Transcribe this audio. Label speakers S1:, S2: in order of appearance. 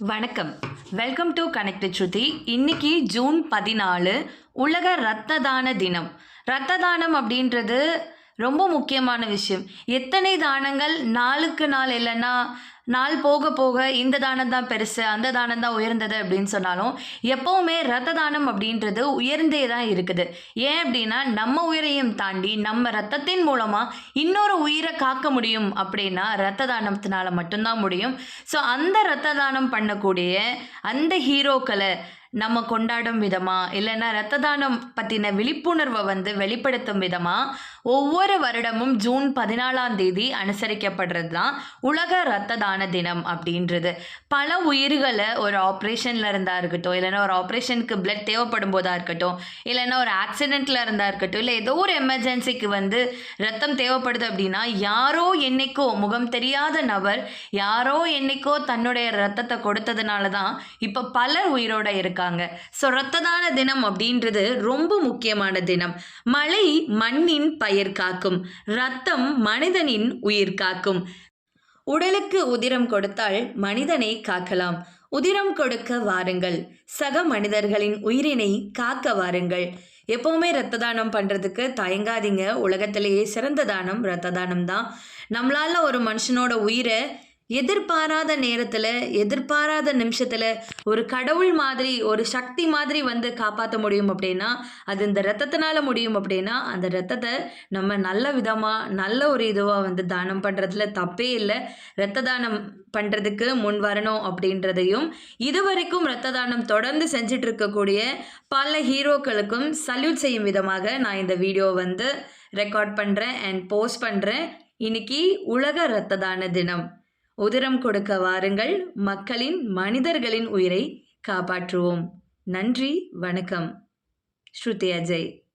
S1: வணக்கம். Welcome to connected ஸ்ருதி இன்னைக்கு June பதினாலு உலக இரத்த தான தினம். இரத்த தானம் அப்படின்றது ரொம்ப முக்கியமான விஷயம். எத்தனை தானங்கள் நாளுக்கு நாள் இல்லைன்னா நாள் போக போக இந்த தானம் தான் பெருசு அந்த தானம் தான் உயர்ந்தது அப்படின்னு சொன்னாலும் எப்போவுமே ரத்த தானம் அப்படின்றது உயர்ந்தே தான் இருக்குது. ஏன் அப்படின்னா நம்ம உயிரையும் தாண்டி நம்ம ரத்தத்தின் மூலமாக இன்னொரு உயிரை காக்க முடியும் அப்படின்னா ரத்த தானத்தினால மட்டும்தான் முடியும். ஸோ அந்த ரத்த தானம் பண்ணக்கூடிய அந்த ஹீரோக்களை நம்ம கொண்டாடும் விதமாக இல்லைன்னா ரத்த தானம் பற்றின விழிப்புணர்வை வந்து வெளிப்படுத்தும் விதமாக ஒவ்வொரு வருடமும் ஜூன் பதினாலாம் தேதி அனுசரிக்கப்படுறது தான் உலக ரத்த தான தினம் அப்படின்றது. பல உயிர்களை ஒரு ஆப்ரேஷனில் இருந்தால் இருக்கட்டும் இல்லைன்னா ஒரு ஆப்ரேஷனுக்கு பிளட் தேவைப்படும் போதாக இருக்கட்டும் இல்லைன்னா ஒரு ஆக்சிடெண்ட்டில் இருந்தால் இருக்கட்டும் இல்லை ஏதோ ஒரு எமர்ஜென்சிக்கு வந்து ரத்தம் தேவைப்படுது அப்படின்னா யாரோ என்னைக்கோ முகம் தெரியாத நபர் யாரோ என்னைக்கோ தன்னுடைய ரத்தத்தை கொடுத்ததுனால தான் இப்போ பலர் உயிரோட இருக்காங்க. ஸோ ரத்த தான தினம் அப்படின்றது ரொம்ப முக்கியமான தினம். மழை மண்ணின் பயிர் காக்கும். ரத்தம் மனிதனின் உயிர் காக்கும். உடலுக்கு உதிரம் கொடுத்தால் மனிதனை காக்கலாம். உதிரம் கொடுக்க வாருங்கள். சக மனிதர்களின் உயிரினை காக்க வாருங்கள். எப்போவுமே ரத்த தானம் பண்ணுறதுக்கு தயங்காதீங்க. உலகத்திலேயே சிறந்த தானம் ரத்த தானம் தான். நம்மளால் ஒரு மனுஷனோட உயிரை எதிர்பாராத நேரத்தில் எதிர்பாராத நிமிஷத்தில் ஒரு கடவுள் மாதிரி ஒரு சக்தி மாதிரி வந்து காப்பாற்ற முடியும் அப்படின்னா அது இந்த ரத்தத்தினால முடியும் அப்படின்னா அந்த ரத்தத்தை நம்ம நல்ல விதமாக நல்ல ஒரு இதுவாக வந்து தானம் பண்ணுறதுல தப்பே இல்லை. ரத்த தானம் பண்ணுறதுக்கு முன் வரணும் அப்படின்றதையும் இதுவரைக்கும் ரத்த தானம் தொடர்ந்து செஞ்சிட்டு இருக்கக்கூடிய பல ஹீரோக்களுக்கும் சல்யூட் செய்யும் விதமாக நான் இந்த வீடியோ வந்து ரெக்கார்ட் பண்ணுறேன் அண்ட் போஸ்ட் பண்ணுறேன் இன்னைக்கு உலக ரத்த தான தினம். உதிரம் கொடுக்க வாருங்கள். மக்களின் மனிதர்களின் உயிரை காப்பாற்றுவோம். நன்றி வணக்கம். ஸ்ருதி அஜய்.